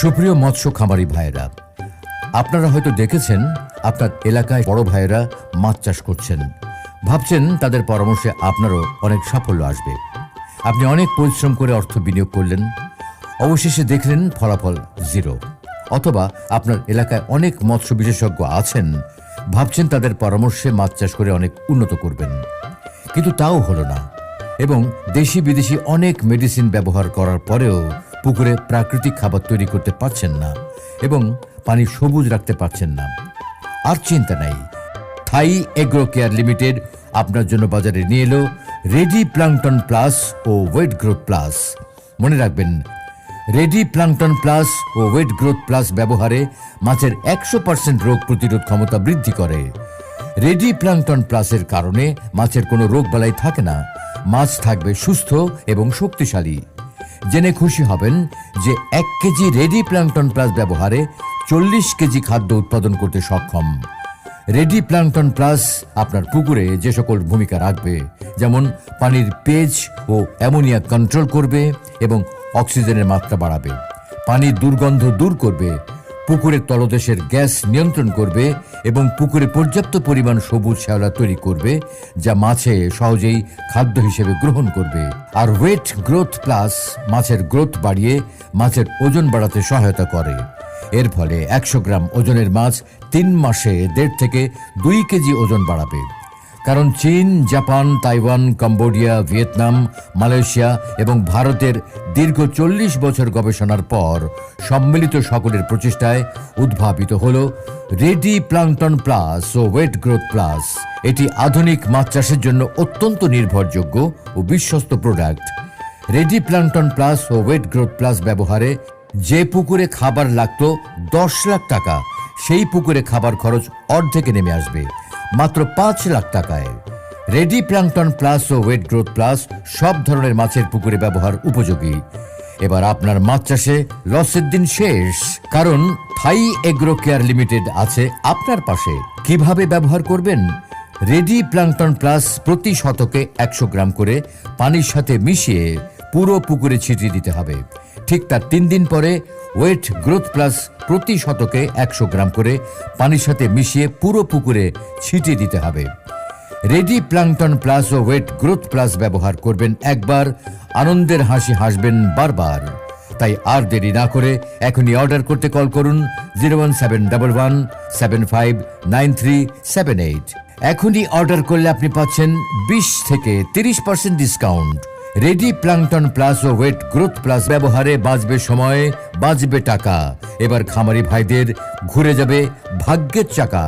সুপ্রিয় মৎস্য খামারি ভাইয়েরা, আপনারা হয়তো দেখেছেন আপনার এলাকায় বড় ভাইয়েরা মাছ চাষ করছেন। ভাবছেন তাদের পরামর্শে আপনারও অনেক সাফল্য আসবে। আপনি অনেক পরিশ্রম করে অর্থ বিনিয়োগ করলেন, অবশেষে দেখলেন ফলাফল জিরো। অথবা আপনার এলাকায় অনেক মৎস্য বিশেষজ্ঞ আছেন, ভাবছেন তাদের পরামর্শে মাছ চাষ করে অনেক উন্নত করবেন। কিন্তু তাও হলো না। এবং দেশি বিদেশি অনেক মেডিসিন ব্যবহার করার পরেও পুকুরে প্রাকৃতিক খাবার তৈরি করতে পারছেন না এবং পানি সবুজ রাখতে পারছেন না। আর চিন্তা নাই। থাই এগ্রো কেয়ার লিমিটেড আপনার জন্য বাজারে নিয়ে এলো রেডি প্লাংটন প্লাস ও ওয়েট গ্রোথ প্লাস। মনে রাখবেন, রেডি প্লাংটন প্লাস ও ওয়েট গ্রোথ প্লাস ব্যবহারে মাছের একশো পার্সেন্ট রোগ প্রতিরোধ ক্ষমতা বৃদ্ধি করে। রেডি প্লাংটন প্লাসের কারণে মাছের কোনো রোগবালাই থাকে না। মাছ থাকবে সুস্থ এবং শক্তিশালী। জেনে খুশি হবেন যে এক কেজি রেডি প্ল্যাংটন প্লাস ব্যবহারে চল্লিশ কেজি খাদ্য উৎপাদন করতে সক্ষম। রেডি প্ল্যাংটন প্লাস আপনার পুকুরে যে সকল ভূমিকা রাখবে, যেমন পানির পেজ ও অ্যামোনিয়া কন্ট্রোল করবে এবং অক্সিজেনের মাত্রা বাড়াবে। পানির দুর্গন্ধ দূর করবে পুকুরের তলদেশের গ্যাস নিয়ন্ত্রণ করবে এবং পুকুরে পর্যাপ্ত পরিমাণ সবুজ শ্যাওলা তৈরি করবে, যা মাছে সহজেই খাদ্য হিসেবে গ্রহণ করবে। আর ওয়েট গ্রোথ প্লাস মাছের গ্রোথ বাড়িয়ে মাছের ওজন বাড়াতে সহায়তা করে। এর ফলে একশো গ্রাম ওজনের মাছ তিন মাসে দেড় থেকে দুই কেজি ওজন বাড়াবে। কারণ চীন, Japan, Taiwan, Cambodia, Vietnam, Malaysia এবং ভারতের দীর্ঘ চল্লিশ বছর গবেষণার পর সম্মিলিত সকলের প্রচেষ্টায় উদ্ভাবিত হল রেডি প্লাংটন প্লাস ও ওয়েট গ্রোথ প্লাস। এটি আধুনিক মাছ চাষের জন্য অত্যন্ত নির্ভরযোগ্য ও বিশ্বস্ত প্রোডাক্ট। রেডি প্লাংটন প্লাস ও ওয়েট গ্রোথ প্লাস ব্যবহারে যে পুকুরে খাবার লাগতো দশ লাখ টাকা, সেই পুকুরে খাবার খরচ অর্ধেকে নেমে আসবে। মাত্র পাঁচ লাখ টাকায়। রেডি প্লাংটন প্লাস ও ওয়েট গ্রোথ প্লাস সব ধরনের মাছের পুকুরে ব্যবহার উপযোগী। এবার আপনার মাছ চাষে লসের দিন শেষ। কারণ থাই এগ্রো কেয়ার লিমিটেড আছে আপনার পাশে। কীভাবে ব্যবহার করবেন? রেডি প্লাংটন প্লাস প্রতি শতকে একশো গ্রাম করে পানির সাথে মিশিয়ে পুরো পুকুরে ছিটিয়ে দিতে হবে। ঠিক তার তিন দিন পরে ওয়েট গ্রোথ প্লাস প্রতি শতকে একশো গ্রাম করে পানির সাথে মিশিয়ে পুরো পুকুরে ছিটিয়ে দিতে হবে। রেডি প্লাংটন প্লাস ও ওয়েট গ্রোথ প্লাস ব্যবহার করবেন একবার, আনন্দের হাসি হাসবেন বারবার। তাই আর দেরি না করে এখনই অর্ডার করতে কল করুন zero one seven double one seven five nine three seven eight. এখনই অর্ডার করলে আপনি পাচ্ছেন বিশ থেকে তিরিশ percent discount. Ready plankton plus ও ওয়েট গ্রোথ প্লাস ব্যবহারে বাঁচবে সময়, বাঁচবে টাকা। এবার খামারি ভাইদের ঘুরে যাবে ভাগ্যের চাকা।